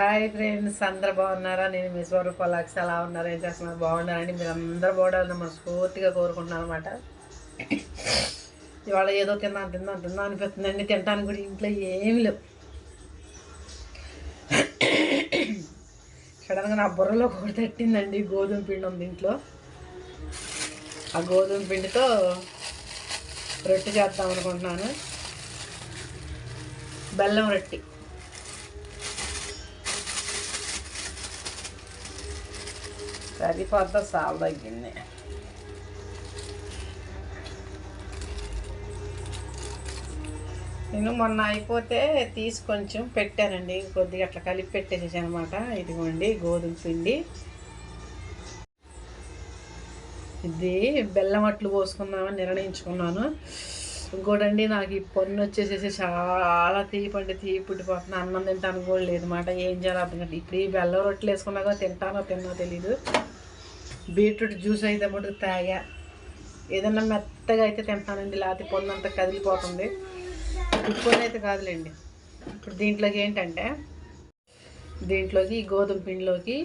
Hi friends అందరు బాగున్నారా? నేను మీ స్వరూప లక్ష అలా ఉన్నారు? ఏం చేస్తున్నారు? బాగున్నారండి? మీరు అందరు బాగుండాలని మనస్ఫూర్తిగా కోరుకుంటున్నాను అనమాట ఇవాళ ఏదో తిన్నాను తిన్నాను అనిపిస్తుంది అనిపిస్తుందండి. తింటాను కూడా ఇంట్లో ఏమి లేవు. సడన్గా నా బుర్రలో కూడా తట్టిందండి. గోధుమ పిండి ఉంది ఇంట్లో. ఆ గోధుమ పిండితో రొట్టె చేద్దాం అనుకుంటున్నాను. బెల్లం రొట్టి. సరిపోద్ద సాల్ తగ్గింది నేను మొన్న అయిపోతే తీసి కొంచెం పెట్టానండి. కొద్దిగా అట్లా కలిపి పెట్టేసేసి అనమాట ఇదిగోండి గోధుమ పిండి. ఇది బెల్లం అట్లు పోసుకుందామని నిర్ణయించుకున్నాను. ఇంకోటండి నాకు ఈ పన్ను వచ్చేసేసి చాలా తీపండి తీపిడిపోతున్నా అన్నం తింటాను కూడా లేదు మాట ఏం చేయాలి అర్థం ఇప్పుడు ఈ బెల్లం రొట్టెలు వేసుకున్నా కూడా తింటానో తిన్నో తెలీదు. బీట్రూట్ జ్యూస్ అయితే మటుకు తాగా. ఏదన్నా మెత్తగా అయితే తింటానండి లేకపోతే పొందంతా కదిలిపోతుంది. ఇప్పుడు అయితే కాదులేండి. ఇప్పుడు దీంట్లోకి ఏంటంటే దీంట్లోకి గోధుమ పిండిలోకి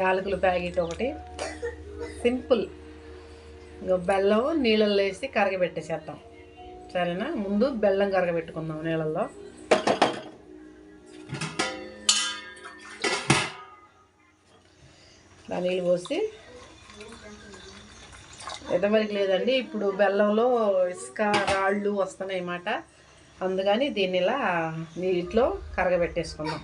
యాలకుల ప్యాకెట్ ఒకటి సింపుల్. బెల్లం నీళ్ళల్లో వేసి కరగబెట్టేసేద్దాం. సరేనా? ముందు బెల్లం కరగబెట్టుకుందాం నీళ్ళల్లో. ఇలా నీళ్ళు పోసి ఎదవరికి లేదండి. ఇప్పుడు బెల్లంలో ఇసుక రాళ్ళు వస్తున్నాయి అన్నమాట. అందుకని దీన్ని ఇలా నీటిలో కరగబెట్టేసుకుందాం.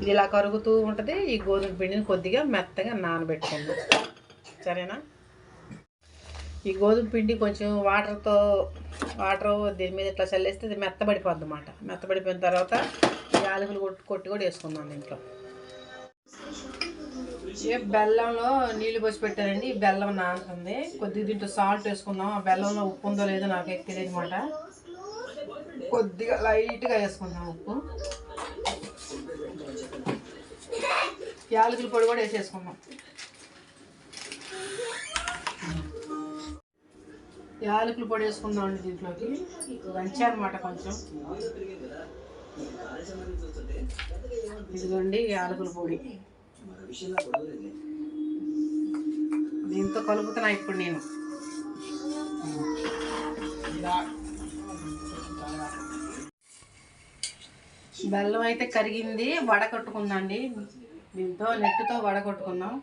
ఇది ఇలా కరుగుతూ ఉంటుంది. ఈ గోధుమ పిండిని కొద్దిగా మెత్తగా నానబెట్టుకుందాం. సరేనా? ఈ గోధుమ పిండి కొంచెం వాటర్తో వాటర్ దీని మీద ఇట్లా చల్లేస్తే ఇది మెత్తబడిపోద్ది అన్నమాట. మెత్తబడిపోయిన తర్వాత యాలకులు కొట్టి కొట్టి కూడా వేసుకుందాం దీంట్లో. బెల్లంలో నీళ్ళు పోసి పెట్టారండి. ఈ బెల్లం నానుతుంది కొద్దిగా దీంట్లో సాల్ట్ వేసుకుందాం. ఆ బెల్లంలో ఉప్పు ఉందో లేదో నాకు ఎక్కి తెలియదు అనమాట కొద్దిగా లైట్గా వేసుకుందాం ఉప్పు. యాలకుల పొడి కూడా వేసేసుకుందాం. యాలకుల పొడి వేసుకుందాం అండి దీంట్లోకి. దంచా అనమాట కొంచెం. ఇదిగోండి యాలకుల పొడి. దీంతో కలుపుతున్నా ఇప్పుడు నేను. బెల్లం అయితే కరిగింది వడకట్టుకుందండి దీంతో నెట్టుతో వడకట్టుకుందాం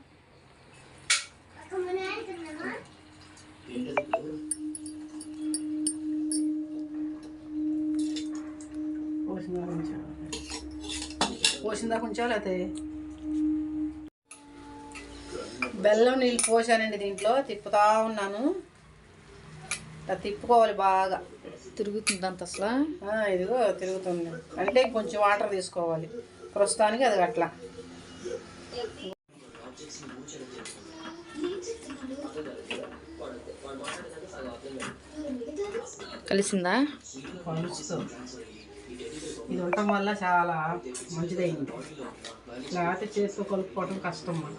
పోసిందా కొంచెం? పోసిందా కొంచెం లేకపోతే? బెల్లం నీళ్ళు పోసానండి దీంట్లో తిప్పుతా ఉన్నాను. ఇలా తిప్పుకోవాలి బాగా. తిరుగుతుందంత అసలు? ఆ, ఇదిగో తిరుగుతుంది. అంటే కొంచెం వాటర్ తీసుకోవాలి. ప్రస్తుతానికి అది అట్లా. కలిసిందా? ఇది ఉండటం వల్ల చాలా మంచిదైంది. లేకపోతే చేతితో కలుపుకోవటం కష్టం మనం.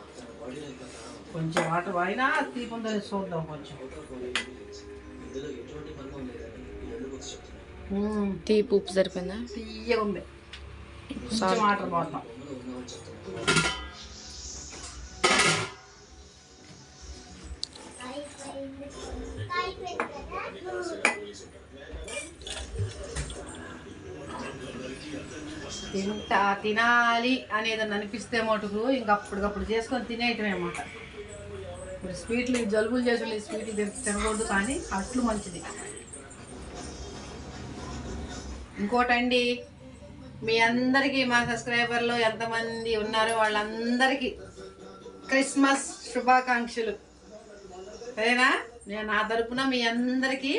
కొంచెం వాటర్ అయినా తీపుందో చూద్దాం కొంచెం. తీపి ఉప్పు సరిపోయిందా? తీయగా ఉంది. కొంచెం వాటర్ పోతాం తింటా తినాలి అనేది అనిపిస్తే మటుకు ఇంక అప్పటికప్పుడు చేసుకొని తినేయటమే అన్నమాట. ఇప్పుడు స్వీట్లు జలుబులు చేసిన స్వీట్లు తినకూడదు కానీ అట్లు మంచిది. ఇంకోటండి మీ అందరికీ మా సబ్స్క్రైబర్లు ఎంతమంది ఉన్నారో వాళ్ళందరికీ క్రిస్మస్ శుభాకాంక్షలు. సరేనా? నేను నా తరపున మీ అందరికీ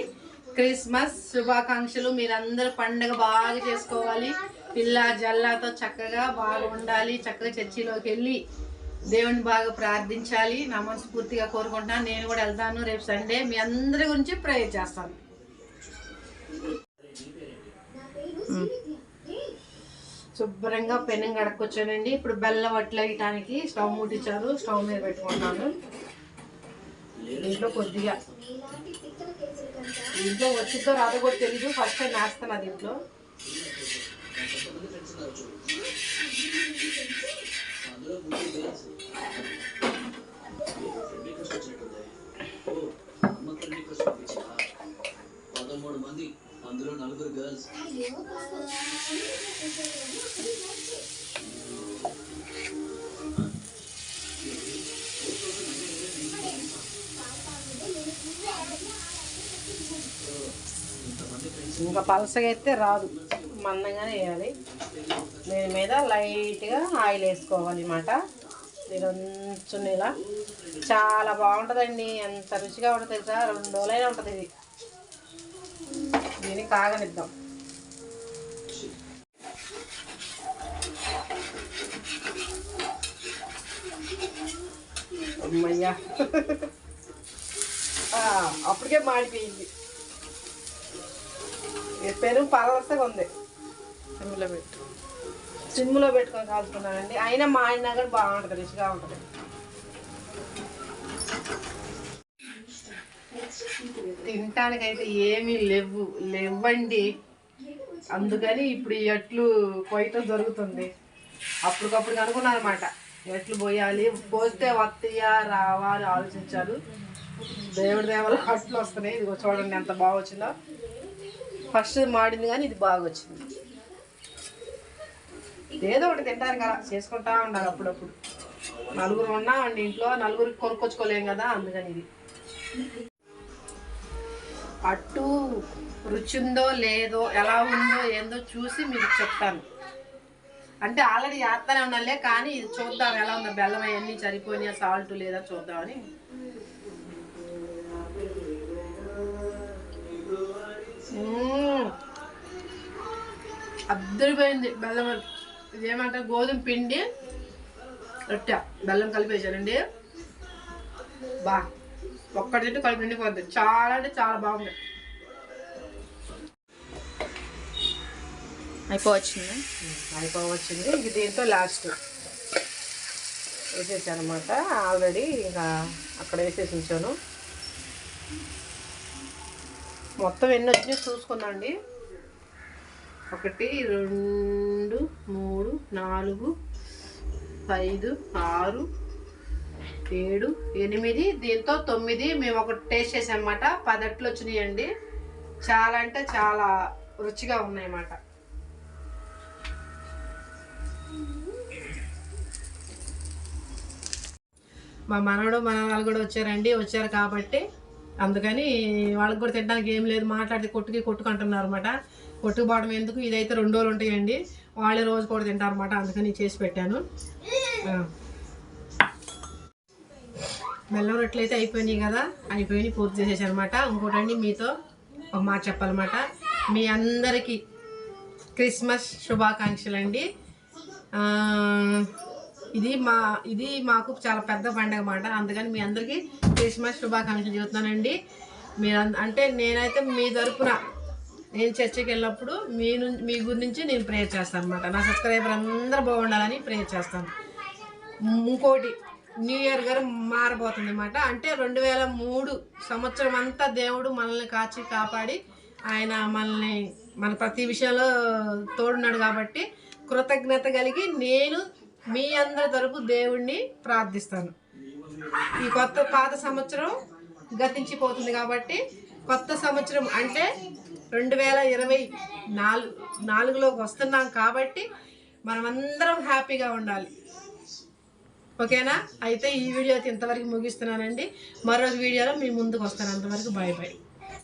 క్రిస్మస్ శుభాకాంక్షలు. మీరందరూ పండగ బాగా చేసుకోవాలి. పిల్ల జల్లాతో చక్కగా బాగా ఉండాలి చక్కగా చర్చిలోకి వెళ్ళి దేవుని బాగా ప్రార్థించాలి నా మనస్ఫూర్తిగా కోరుకుంటున్నాను. నేను కూడా వెళ్తాను రేపు సండే మీ అందరి గురించి ప్రేయర్ చేస్తాను. శుభ్రంగా పెనం కడుక్కొచ్చానండి. ఇప్పుడు బెల్లం వట్లు స్టవ్ ముట్టించారు స్టవ్ మీద పెట్టుకుంటాను. ఇంట్లో కొద్దిగా. ఇంట్లో వచ్చిందో రాదో కూడా తెలీదు. ఫస్ట్ టైం వేస్తాను అది ఇంట్లో. అందులో నలుగురు గర్ల్స్. ఇంకా పలసగా అయితే రాదు. మందంగానే వేయాలి. దీని మీద లైట్గా ఆయిల్ వేసుకోవాలి అన్నమాట. ఇది ఇలా. చాలా బాగుంటుందండి. ఎంత రుచిగా ఉంటుంది తెలుసా? రెండు రోజులైనా ఉంటుంది ఇది. దీన్ని కాగనిద్దాం. అమ్మయ్యా. అప్పటికే మాడిపోయింది. పెరుగు పలసగా ఉంది. సిమ్లో పెట్టు. సిమ్లో పెట్టుకొని కాల్చుకున్నానండి. అయినా మాడినా కూడా బాగుంటుంది రుచిగా ఉంటుంది. తినటానికైతే ఏమీ లేవు లేవండి. అందుకని ఇప్పుడు ఈ ఎట్లు కొయ్యటం జరుగుతుంది. అప్పటికప్పుడు అనుకున్నాను అనమాట ఎట్లు పోయాలి పోస్తే వస్తాయా రావా అని ఆలోచించారు. దేవుడి దేవలు అట్లు వస్తున్నాయి. ఇదిగో చూడండి ఎంత బాగా వచ్చిందో. ఫస్ట్ మాడింది కానీ ఇది బాగా వచ్చింది. ఏదో ఒకటి తింటారు కదా చేసుకుంటా ఉండాలి అప్పుడప్పుడు. నలుగురు ఉన్నామండి ఇంట్లో నలుగురికి కొనుక్కొచ్చుకోలేం కదా అందుకని ఇది. అట్టు రుచిందో లేదో ఎలా ఉందో ఏందో చూసి మీకు చెప్తాను. అంటే ఆల్రెడీ చేస్తానే ఉన్నాలే కానీ ఇది చూద్దాం ఎలా ఉందో. బెల్లం అవన్నీ చనిపోయినా సాల్ట్ లేదా చూద్దామని. అద్దరిపోయింది బెల్లం. ఇదేమంటారు? గోధుమ పిండి రొట్టె. బెల్లం కలిపేశారండి బా. ఒక్కటి తింటే కలిపి నిండిపోద్ది. చాలా అంటే చాలా బాగుంది. అయిపోవచ్చింది? అయిపోవచ్చింది. ఇంక దీంతో లాస్ట్ వేసేసాను అనమాట ఆల్రెడీ ఇంకా అక్కడ వేసేసి ఉంచాను. మొత్తం ఎన్ని వచ్చినాయి చూసుకున్నాండి ఒకటి రెండు మూడు నాలుగు ఐదు ఆరు ఏడు ఎనిమిది దీంతో తొమ్మిది. మేము ఒకటి టేస్ట్ చేసామన్నమాట పదట్లు వచ్చినాయండి. చాలా అంటే చాలా రుచిగా ఉన్నాయన్నమాట. మా మనవడు మనవాళ్ళు కూడా వచ్చారండి. వచ్చారు కాబట్టి అందుకని వాళ్ళకి కూడా తినడానికి ఏం లేదు. మాట్లాడితే కొట్టుకి కొట్టుకుంటున్నారు అనమాట కొట్టుకుపోవడం ఎందుకు? ఇదైతే రెండు రోజులు ఉంటాయండి. వాళ్ళే రోజు కూడా తింటారు అనమాట అందుకని చేసి పెట్టాను. బెల్లం రొట్టెలు అయితే అయిపోయినాయి కదా అయిపోయినాయి పూర్తి చేసేసాను అనమాట ఇంకోటండి మీతో ఒక మాట చెప్పాలన్నమాట. మీ అందరికీ క్రిస్మస్ శుభాకాంక్షలు అండి ఇది మా ఇది మాకు చాలా పెద్ద పండుగ అన్నమాట. అందుకని మీ అందరికీ క్రిస్మస్ శుభాకాంక్షలు చెబుతున్నానండి. మీరు అన్- అంటే నేనైతే మీ తరపున నేను చర్చకి వెళ్ళినప్పుడు మీ నుంచి మీ గురించి నేను ప్రేయర్ చేస్తాను అనమాట నా సబ్స్క్రైబర్ అందరూ బాగుండాలని ప్రేయర్ చేస్తాను. ఇంకోటి న్యూ ఇయర్ గారు మారబోతుంది అనమాట అంటే రెండు వేల మూడు సంవత్సరం అంతా దేవుడు మనల్ని కాచి కాపాడి ఆయన మనల్ని మన ప్రతి విషయంలో తోడున్నాడు కాబట్టి కృతజ్ఞత కలిగి నేను మీ అందరి తరపు దేవుణ్ణి ప్రార్థిస్తాను. ఈ కొత్త పాత సంవత్సరం గతించిపోతుంది కాబట్టి కొత్త సంవత్సరం అంటే రెండు వేల ఇరవై నాలుగు నాలుగులోకి వస్తున్నాం కాబట్టి మనమందరం హ్యాపీగా ఉండాలి. ఓకేనా? అయితే ఈ వీడియో అయితే ఇంతవరకు ముగిస్తున్నానండి. మరొక వీడియోలో మీ ముందుకు వస్తాను. అంతవరకు బాయ్ బాయ్